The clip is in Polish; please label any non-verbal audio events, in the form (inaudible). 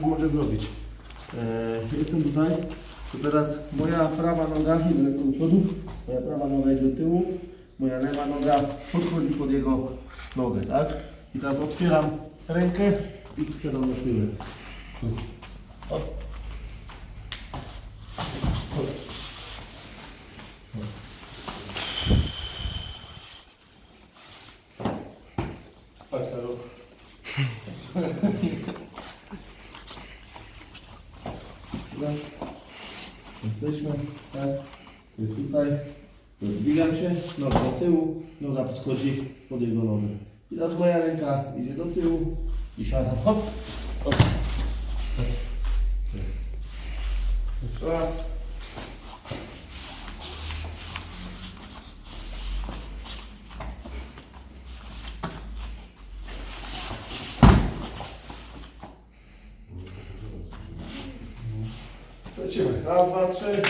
coś mogę zrobić. E, jestem tutaj, to teraz moja prawa noga idę do przodu, moja prawa noga idzie do tyłu, moja lewa noga podchodzi pod jego nogę, tak? I teraz otwieram rękę i wsiadam na tyłek. Chodź, Karol. (laughs) Dobra. Jesteśmy, tak? Jest tutaj. Zbigam się, noga do tyłu, noga podchodzi pod jego nogę. I teraz moja ręka idzie do tyłu i siadam. Hop, hop. Tak. Jeszcze raz. Lecimy. Raz, dwa, trzy.